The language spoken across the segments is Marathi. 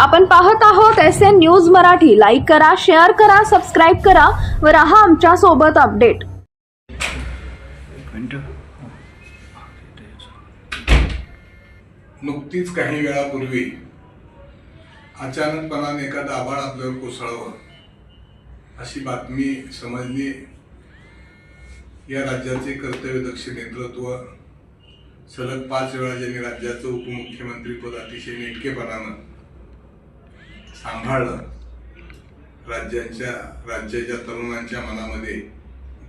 आपण पाहत आहोत S N news Marathi. Like करा शेअर करा सबस्क्राईब करा व राहा आमच्यासोबत अपडेट नुकतीच काही वेळापूर्वी अचानकपणाने एखादा आभाळ आपल्यावर कोसळावं अशी बातमी समजली. या राज्याचे कर्तव्यदक्ष नेतृत्व सलग पाच वेळा ज्यांनी राज्याचं उपमुख्यमंत्रीपद अतिशय नेटकेपणानं सांभाळलं. राज्यांच्या राज्याच्या तरुणांच्या मनामध्ये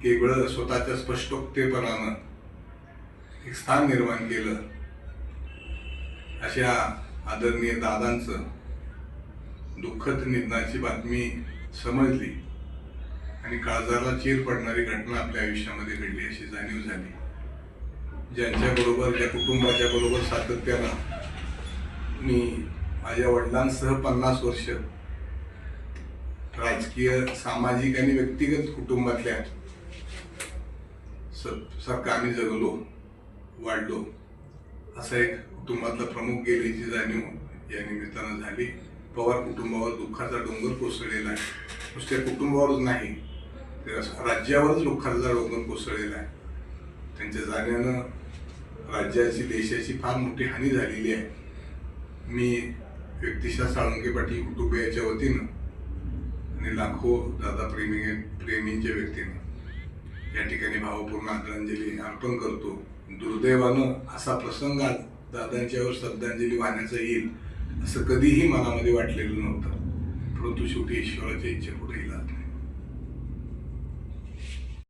केवळ स्वतःच्या स्पष्टोक्तेपणानं एक स्थान निर्माण केलं. अशा आदरणीय दादांचं दुःखद निधनाची बातमी समजली आणि काळजाला चीर पडणारी घटना आपल्या आयुष्यामध्ये घडली अशी जाणीव झाली. ज्यांच्याबरोबर ज्या कुटुंबाच्या बरोबर सातत्यानं मी माझ्या वडिलांसह पन्नास वर्ष राजकीय सामाजिक आणि व्यक्तिगत कुटुंबातल्या स- सारखं आम्ही जगलो वाढलो असा एक कुटुंबातला प्रमुख गेल्याची जाणीव या निमित्तानं झाली. पवार कुटुंबावर दुःखाचा डोंगर कोसळलेला आहे. नुसत्या कुटुंबावरच नाही तर राज्यावरच दुःखाचा डोंगर कोसळलेला आहे. त्यांच्या जाण्यानं राज्याची देशाची फार मोठी हानी झालेली आहे. मी व्यक्तिशा साळुंके पाटील कुटुंबियाच्या वतीनं आणि लाखो दादा प्रेमी प्रेमींच्या व्यक्तीनं या ठिकाणी भावपूर्ण आदरांजली अर्पण करतो. दुर्दैवानं असा प्रसंग आज दादांच्यावर श्रद्धांजली वाहण्याचा येईल असं कधीही मनामध्ये वाटलेलं नव्हतं. परंतु शेवटी ईश्वराच्या इच्छेपुढे इलाज